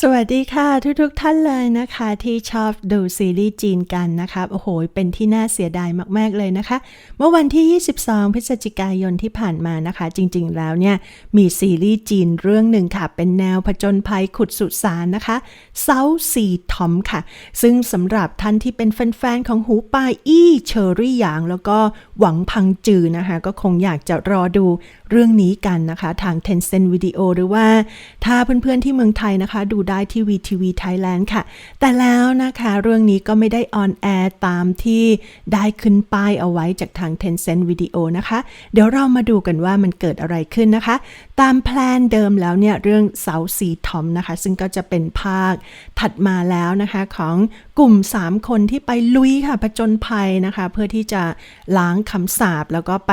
สวัสดีค่ะทุกๆทท่านเลยนะคะที่ชอบดูซีรีส์จีนกันนะคะโอ้โห เป็นที่น่าเสียดายมากๆเลยนะคะ เมื่อวันที่ 22 พฤศจิกายนที่ผ่านมานะคะ จริงๆแล้วเนี่ย มีซีรีส์จีนเรื่องหนึ่งค่ะ เป็นแนวผจญภัยขุดสุสานนะคะเซาซีทอมค่ะ ซึ่งสำหรับท่านที่เป็นแฟนๆ ของหูปายอี้เชอรี่หยาง แล้วก็หวังพังจือนะคะ ก็คงอยากจะรอดูเรื่องนี้กันนะคะ ทาง Tencent Video หรือว่าถ้าเพื่อนๆที่เมืองไทยนะคะดูได้ที่ VTV Thailand ค่ะ แต่แล้วนะคะเรื่องนี้ก็ไม่ได้ออนแอร์ตามที่ได้ขึ้นป้ายเอาไว้จากทาง Tencent Video นะคะ เดี๋ยวเรามาดูกันว่ามันเกิดอะไรขึ้นนะคะ ตามแพลนเดิมแล้วเนี่ยเรื่องเสาสีทอมนะคะ ซึ่งก็จะเป็นภาคถัดมาแล้วนะคะของกลุ่ม 3 คนที่ไปลุยค่ะผจญภัยนะคะ เพื่อที่จะล้างคำสาปแล้วก็ไป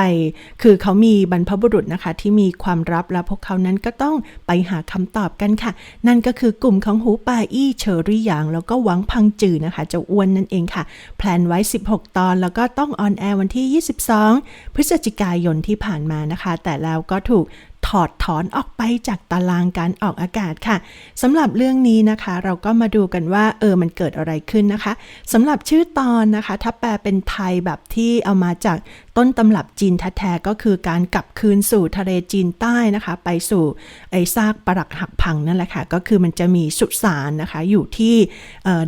คือเขามีบรรพบุรุษนะคะที่มีความลับแล้วพวกเขานั้นก็ต้องไปหาคำตอบกันค่ะ นั่นก็คือกลุ่มของหูป่าอี้เชอรี่หยาง แล้วก็หวังพังจือนะคะจ้าอ้วนนั่นเองค่ะ แพลนไว้ 16 ตอนแล้วก็ต้องออนแอร์วันที่ 22 พฤศจิกายนที่ผ่านมานะคะ แต่แล้วก็ถูกถอดถอนออกไปจากตารางการออกอากาศค่ะสำหรับเรื่องนี้นะคะ เราก็มาดูกันว่าเออมันเกิดอะไรขึ้นนะคะสำหรับชื่อตอนนะคะ ถ้าแปลเป็นไทยแบบที่เอามาจาก ต้นตำรับจีนแท้ๆก็คือการกลับคืนสู่ทะเลจีนใต้นะคะ ไปสู่ไอ้ซากปรักหักพังนั่นแหละค่ะ ก็คือมันจะมีสุสานนะคะ อยู่ที่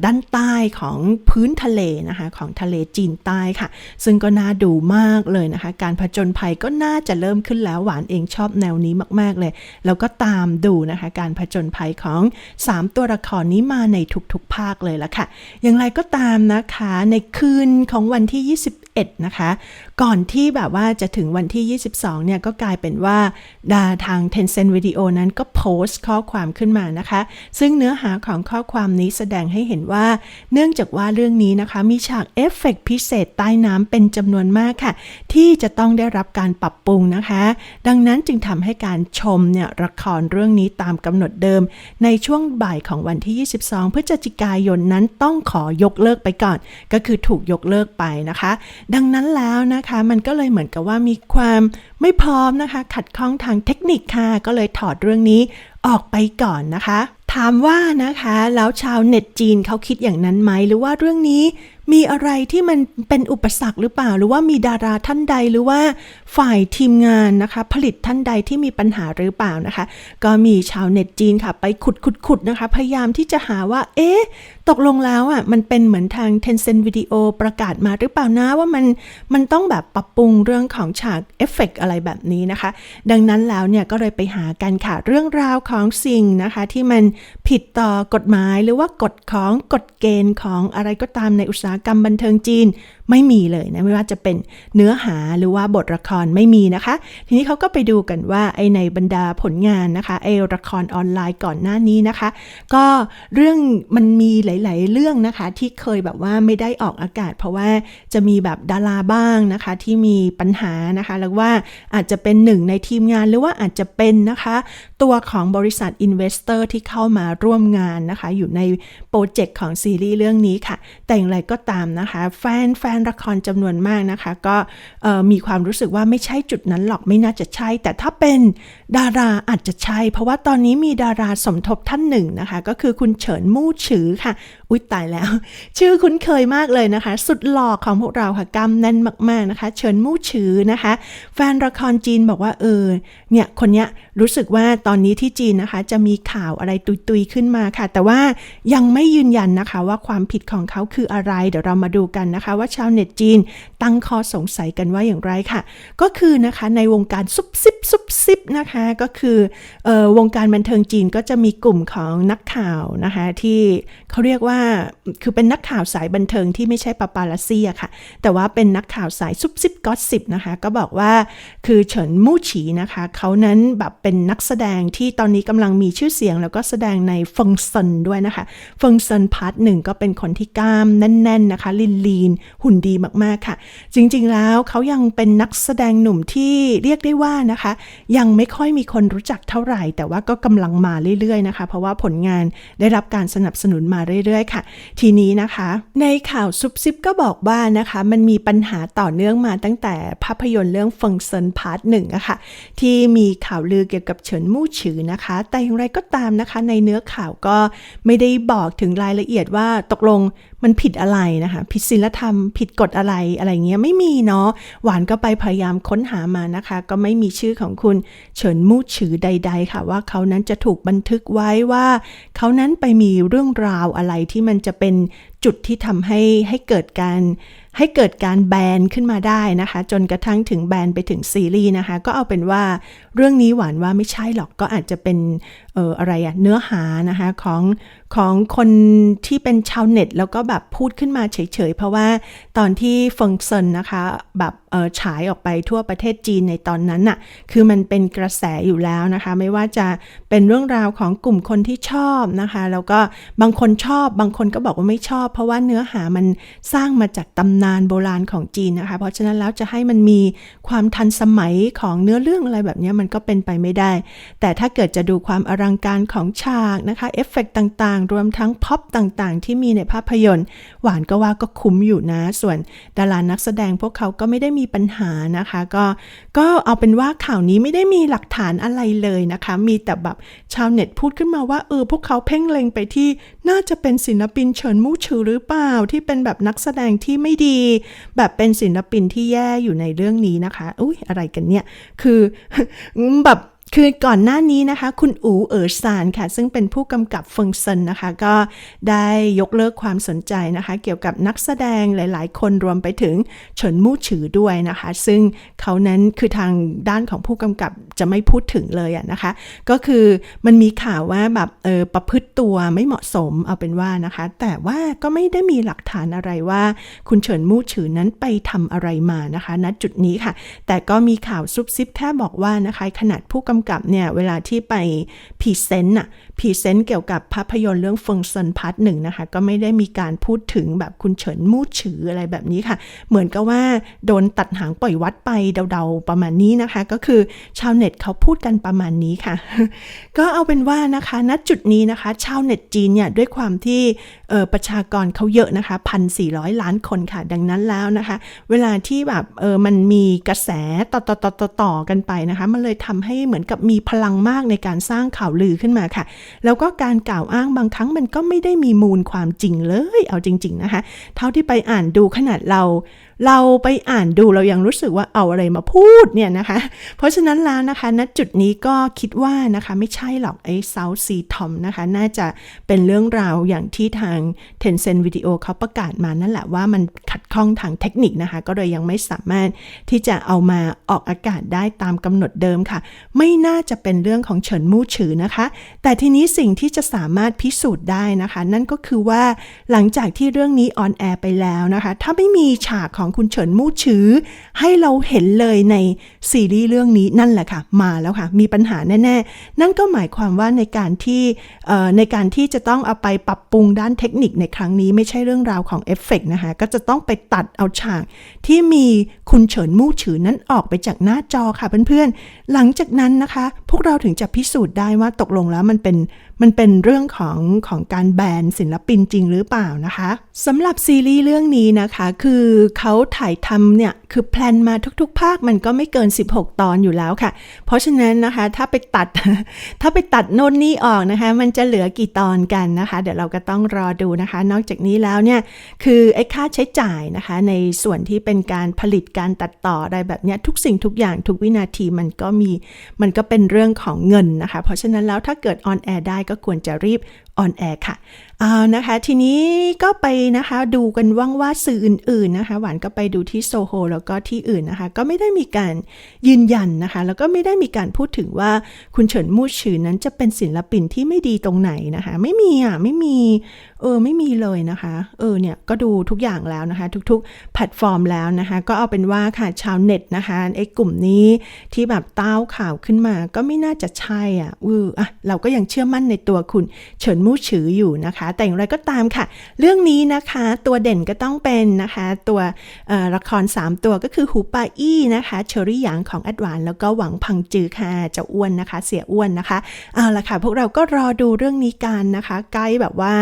ด้านใต้ของพื้นทะเลนะคะ ของทะเลจีนใต้ค่ะ ซึ่งก็น่าดูมากเลยนะคะ การผจญภัยก็น่าจะเริ่มขึ้นแล้วหวานเองชอบแนวนี้มาก ๆเลย แล้วก็ตามดูนะคะ การผจญภัยของ 3 ตัวละครนี้มาในทุกๆภาคเลยละค่ะ อย่างไรก็ตามนะคะในคืนของวันที่ 21 นะคะ ก่อนที่แบบว่าจะถึงวันที่ 22 เนี่ย ก็กลายเป็นว่าดาทาง Tencent Video นั้นก็โพสต์ข้อความขึ้นมานะคะ ซึ่งเนื้อหาของข้อความนี้แสดงให้เห็นว่า เนื่องจากว่าเรื่องนี้นะคะ มีฉากเอฟเฟกพิเศษใต้น้ำเป็นจำนวนมากค่ะ ที่จะต้องได้รับการปรับปรุงนะคะ ดังนั้นจึงทำให้การชมเนี่ยละครเรื่องนี้ตามกำหนดเดิม ในช่วงบ่ายของวันที่ 22 พฤศจิกายนนั้นต้องขอยกเลิกไปก่อน ก็คือถูกยกเลิกไปนะคะดังนั้นแล้วนะคะมันก็เลยเหมือนกับว่ามีความไม่พร้อมนะคะ ขัดข้องทางเทคนิคค่ะก็เลยถอดเรื่องนี้ออกไปก่อนนะคะ ถามว่านะคะ แล้วชาวเน็ตจีนเขาคิดอย่างนั้นไหม หรือว่าเรื่องนี้มีอะไรที่มันเป็นอุปสรรคหรือเปล่า หรือว่ามีดาราท่านใดหรือว่าฝ่ายทีมงานนะคะ ผลิตท่านใดที่มีปัญหาหรือเปล่านะคะ ก็มีชาวเน็ตจีนค่ะ ไปขุดขุดขุดนะคะ พยายามที่จะหาว่า เอ๊ะ ตกลงแล้วอะมันเป็นเหมือนทาง Tencent Video ประกาศมาหรือเปล่านะว่ามันมันต้องแบบปรับปรุงเรื่องของฉากเอฟเฟกอะไรแบบนี้นะคะ ดังนั้นแล้วเนี่ยก็เลยไปหากันค่ะเรื่องราวของสิ่งนะคะที่มันผิดต่อกฎหมายหรือว่ากฎของกฎเกณฑ์ของอะไรก็ตามในอุตสาหกรรมบันเทิงจีนไม่มีเลยนะไม่ว่าจะเป็นเนื้อหาหรือว่าบทละครไม่มีนะคะ ทีนี้เขาก็ไปดูกันว่าไอในบรรดาผลงานนะคะไอละครออนไลน์ก่อนหน้านี้นะคะ ก็เรื่องมันมีหลาย ๆ เรื่องนะคะ ที่เคยแบบว่าไม่ได้ออกอากาศ เพราะว่าจะมีแบบดาราบ้างนะคะ ที่มีปัญหานะคะ แล้วว่าอาจจะเป็นหนึ่งในทีมงานหรือว่าอาจจะเป็นนะคะ ตัวของบริษัทอินเวสเตอร์ที่เข้ามาร่วมงานนะคะ อยู่ในโปรเจกต์ของซีรีส์เรื่องนี้ค่ะ แต่อย่างไรก็ตามนะคะ แฟนแฟนละครจำนวนมากนะคะ ก็มีความรู้สึกว่าไม่ใช่จุดนั้นหรอกไม่น่าจะใช่ แต่ถ้าเป็นดาราอาจจะใช่ เพราะว่าตอนนี้มีดาราสมทบท่านหนึ่งนะคะ ก็คือคุณเฉินมู่ฉือค่ะ อุ๊ยตายแล้ว ชื่อคุ้นเคยมากเลยนะคะ สุดหล่อของพวกเราค่ะกำแน่นมากๆนะคะ เฉินมู่ฉือนะคะ แฟนละครจีนบอกว่าเออเนี่ยคนเนี้ยรู้สึกว่าตอนนี้ที่จีนนะคะ จะมีข่าวอะไรตุยๆขึ้นมาค่ะ แต่ว่ายังไม่ยืนยันนะคะว่าความผิดของเขาคืออะไร เดี๋ยวเรามาดูกันนะคะ ว่าชาวาวเน็ตจีน ตั้งข้อสงสัยกันว่าอย่างไรค่ะ ก็คือนะคะในวงการซุบซิบซุบซิบนะคะก็คือออวงการบันเทิงจีนก็จะมีกลุ่มของนักข่าวนะคะที่เขาเรียกว่าคือเป็นนักข่าวสายบันเทิงที่ไม่ใช่ปาปาลาซี่ค่ะ แต่ว่าเป็นนักข่าวสายซุบซิบก็สิบนะคะก็บอกว่าคือเฉินมู่ฉีนะคะเขานั้นแบบเป็นนักแสดงที่ตอนนี้กำลังมีชื่อเสียง แล้วก็แสดงในฟงซันด้วยนะคะฟงซันพาร์ทหนึ่งก็เป็นคนที่กล้ามแน่นๆนะคะลีนลีนหุ่นนดีมากๆค่ะ จริงๆแล้วเขายังเป็นนักแสดงหนุ่มที่เรียกได้ว่านะคะ ยังไม่ค่อยมีคนรู้จักเท่าไหร่ แต่ว่าก็กำลังมาเรื่อยๆนะคะ เพราะว่าผลงานได้รับการสนับสนุนมาเรื่อยๆ ค่ะ ทีนี้นะคะ ในข่าวซุบซิบก็บอกว่านะคะ มันมีปัญหาต่อเนื่องมาตั้งแต่ภาพยนตร์เรื่องเฟิงเซินพาร์ทหนึ่งอะค่ะที่มีข่าวลือเกี่ยวกับเฉินมู่ฉือนะคะ แต่อย่างไรก็ตามนะคะ ในเนื้อข่าวก็ไม่ได้บอกถึงรายละเอียดว่าตกลง มันผิดอะไรนะคะ ผิดศีลธรรม ผิดกฎอะไรอะไรเงี้ยไม่มีเนาะหวานก็ไปพยายามค้นหามานะคะ ก็ไม่มีชื่อของคุณเฉินมู่ฉือใด ๆ ค่ะ ว่าเขานั้นจะถูกบันทึกไว้ว่า เขานั้นไปมีเรื่องราวอะไรที่มันจะเป็นจุดที่ทำให้ให้เกิดการให้เกิดการแบนขึ้นมาได้นะคะ จนกระทั่งถึงแบนไปถึงซีรีส์นะคะ ก็เอาเป็นว่าเรื่องนี้หวานว่าไม่ใช่หรอกก็อาจจะเป็นเอ่ออะไรอะเนื้อหานะคะของของคนที่เป็นชาวเน็ต แล้วก็แบบพูดขึ้นมาเฉยๆ เพราะว่าตอนที่เฟิงเซินนะคะแบบเออฉายออกไปทั่วประเทศจีนในตอนนั้นน่ะคือมันเป็นกระแสอยู่แล้วนะคะ ไม่ว่าจะเป็นเรื่องราวของกลุ่มคนที่ชอบนะคะ แล้วก็บางคนชอบบางคนก็บอกว่าไม่ชอบเพราะว่าเนื้อหามันสร้างมาจากตำนานโบราณของจีนนะคะ เพราะฉะนั้นแล้วจะให้มันมีความทันสมัยของเนื้อเรื่องอะไรแบบนี้มันก็เป็นไปไม่ได้ แต่ถ้าเกิดจะดูความอลังการของฉากนะคะเอฟเฟกต่างๆ รวมทั้งพ็อปต่างๆ ที่มีในภาพยนตร์ หวานก็ว่าก็คุ้มอยู่นะ ส่วนดารานักแสดงพวกเขาก็ไม่ได้มีปัญหานะคะ ก็ก็เอาเป็นว่าข่าวนี้ไม่ได้มีหลักฐานอะไรเลยนะคะ มีแต่แบบชาวเน็ตพูดขึ้นมาว่าเออพวกเขาเพ่งเล็งไปที่น่าจะเป็นศิลปินเฉินมู่เฉือหรือเปล่าที่เป็นแบบนักแสดงที่ไม่ดี แบบเป็นศิลปินที่แย่อยู่ในเรื่องนี้นะคะ อุ้ยอะไรกันเนี่ย คือแบบ คือก่อนหน้านี้นะคะ คุณอูเอ๋อซานค่ะ ซึ่งเป็นผู้กำกับฟงเซินนะคะ ก็ได้ยกเลิกความสนใจนะคะ เกี่ยวกับนักแสดงหลาย ๆ คนรวมไปถึงเฉินมู่ฉือด้วยนะคะ ซึ่งเขานั้นคือทางด้านของผู้กำกับจะไม่พูดถึงเลยอะนะคะ ก็คือมันมีข่าวว่าแบบเออประพฤติตัวไม่เหมาะสมเอาเป็นว่านะคะ แต่ว่าก็ไม่ได้มีหลักฐานอะไรว่า คุณเฉินมู่ฉือนั้นไปทำอะไรมานะคะณจุดนี้ค่ะ แต่ก็มีข่าวซุบซิบแค่บอกว่านะคะขนาดผู้กำกับเนี่ยเวลาที่ไปพรีเซนต์อะพรีเซนต์เกี่ยวกับภาพยนตร์เรื่องเฟิงซินพาร์ทหนึ่งนะคะ ก็ไม่ได้มีการพูดถึงแบบคุณเฉินมู่ฉืออะไรแบบนี้ค่ะ เหมือนกับว่าโดนตัดหางปล่อยวัดไปเดาๆประมาณนี้นะคะ ก็คือชาวเน็ตเขาพูดกันประมาณนี้ค่ะ ก็เอาเป็นว่านะคะณจุดนี้นะคะ ชาวเน็ตจีนเนี่ยด้วยความที่ประชากรเขาเยอะนะคะพันสี่ร้อยล้านคนค่ะ ดังนั้นแล้วนะคะ เวลาที่แบบเออมันมีกระแสต่อต่อต่อต่อต่อกันไปนะคะ มันเลยทำให้เหมือนกับมีพลังมากในการสร้างข่าวลือขึ้นมาค่ะ แล้วก็การกล่าวอ้างบางครั้งมันก็ไม่ได้มีมูลความจริงเลย เอาจริง ๆนะคะ เท่าที่ไปอ่านดูขนาดเราเราไปอ่านดูเรายังรู้สึกว่าเอาอะไรมาพูดเนี่ยนะคะ เพราะฉะนั้นแล้วนะคะณจุดนี้ก็คิดว่านะคะไม่ใช่หรอกไอ้ South Sea Tom นะคะ น่าจะเป็นเรื่องราวอย่างที่ทาง Tencent Video เขาประกาศมานั่นแหละว่ามันขัดข้องทางเทคนิคนะคะ ก็เลยยังไม่สามารถที่จะเอามาออกอากาศได้ตามกำหนดเดิมค่ะ ไม่น่าจะเป็นเรื่องของเฉินมู่ฉือนะคะ แต่ทีนี้สิ่งที่จะสามารถพิสูจน์ได้นะคะ นั่นก็คือว่าหลังจากที่เรื่องนี้ออนแอร์ไปแล้วนะคะ ถ้าไม่มีฉากของคุณเฉินมู่ฉือให้เราเห็นเลยในซีรีส์เรื่องนี้นั่นแหละค่ะ มาแล้วค่ะ มีปัญหาแน่ ๆ นั่นก็หมายความว่าในการที่ในการที่จะต้องเอาไปปรับปรุงด้านเทคนิคในครั้งนี้ไม่ใช่เรื่องราวของเอฟเฟกต์นะคะ ก็จะต้องไปตัดเอาฉาก ที่มีคุณเฉินมู่ฉือนั้นออกไปจากหน้าจอค่ะเพื่อนๆ หลังจากนั้นนะคะ พวกเราถึงจะพิสูจน์ได้ว่าตกลงแล้วมันเป็น มันเป็นเรื่องของของการแบนศิลปินจริงหรือเปล่านะคะสำหรับซีรีส์เรื่องนี้นะคะคือเขาถ่ายทำเนี่ยคือแพลนมาทุกๆ ภาคมันก็ไม่เกิน 16 ตอนอยู่แล้วค่ะ เพราะฉะนั้นนะคะถ้าไปตัด ถ้าไปตัดโน่นนี่ออกนะคะ มันจะเหลือกี่ตอนกันนะคะ เดี๋ยวเราก็ต้องรอดูนะคะ นอกจากนี้แล้วเนี่ยคือไอ้ค่าใช้จ่ายนะคะ ในส่วนที่เป็นการผลิตการตัดต่ออะไรแบบเนี้ยทุกสิ่งทุกอย่างทุกวินาทีมันก็มีมันก็เป็นเรื่องของเงินนะคะ เพราะฉะนั้นแล้วถ้าเกิดออนแอร์ได้ก็ควรจะรีบออนแอร์ค่ะเอานะคะ ทีนี้ก็ไปนะคะดูกันว่างว่าสื่ออื่นๆนะคะ หวานก็ไปดูที่โซโฮแล้วก็ที่อื่นนะคะ ก็ไม่ได้มีการยืนยันนะคะ แล้วก็ไม่ได้มีการพูดถึงว่าคุณเฉินมู่ฉือนั้นจะเป็นศิลปินที่ไม่ดีตรงไหนนะคะ ไม่มีอะไม่มีเออไม่มีเลยนะคะ เออเนี่ยก็ดูทุกอย่างแล้วนะคะ ทุกๆแพลตฟอร์มแล้วนะคะ ก็เอาเป็นว่าค่ะชาวเน็ตนะคะไอ้กลุ่มนี้ที่แบบเต้าข่าวขึ้นมาก็ไม่น่าจะใช่อะอืออะเราก็ยังเชื่อมั่นในตัวคุณเฉินมู่ฉืออยู่นะคะ แต่อย่างไรก็ตามค่ะ เรื่องนี้นะคะตัวเด่นก็ต้องเป็นนะคะ ตัวละคร 3 ตัวก็คือหูปาอี้นะคะเชอรี่หยางของแอดวานแล้วก็หวังพังจือค่ะจ้าอ้วนนะคะ เสียอ้วนนะคะเอาละค่ะ พวกเราก็รอดูเรื่องนี้กันนะคะ ใกล้แบบว่า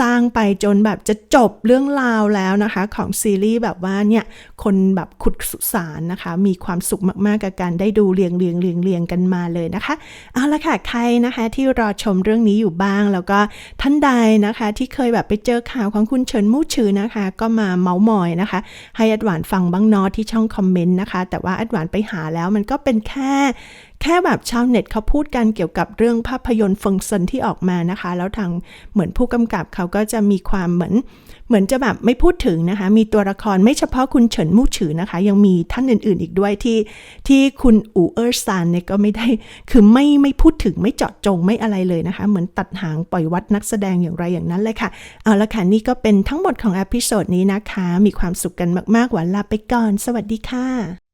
สร้างไปจนแบบจะจบเรื่องราวแล้วนะคะ ของซีรีส์แบบว่าเนี่ย คนแบบขุดสุสานนะคะ มีความสุขมากๆกับการได้ดูเรียงเรียงเรียงเรียงกันมาเลยนะคะเอาละค่ะใครนะคะที่รอชมเรื่องนี้อยู่บ้าง แล้วก็ท่านใดนะคะ ที่เคยแบบไปเจอข่าวของคุณเฉินมู่ชื่อนะคะ ก็มาเมาส์มอยนะคะ ให้อัดหวานฟังบ้างนอที่ช่องคอมเมนต์นะคะ แต่ว่าอัดหวานไปหาแล้วมันก็เป็นแค่แค่แบบชาวเน็ตเขาพูดกันเกี่ยวกับเรื่องภาพยนตร์เฟิงเซินที่ออกมานะคะ แล้วทางเหมือนผู้กำกับเขาก็จะมีความเหมือน เหมือนจะแบบไม่พูดถึงนะคะ มีตัวละครไม่เฉพาะคุณเฉินมู่ฉือนะคะ ยังมีท่านอื่นๆ อีกด้วยที่ที่คุณอูเออร์ซานเนี่ยก็ไม่ได้ คือไม่ไม่พูดถึงไม่เจาะจงไม่อะไรเลยนะคะ เหมือนตัดหางปล่อยวัดนักแสดงอย่างไรอย่างนั้นเลยค่ะ เอาละค่ะ นี่ก็เป็นทั้งหมดของอพิโซดนี้นะคะ มีความสุขกันมากๆหวานลาไปก่อน สวัสดีค่ะ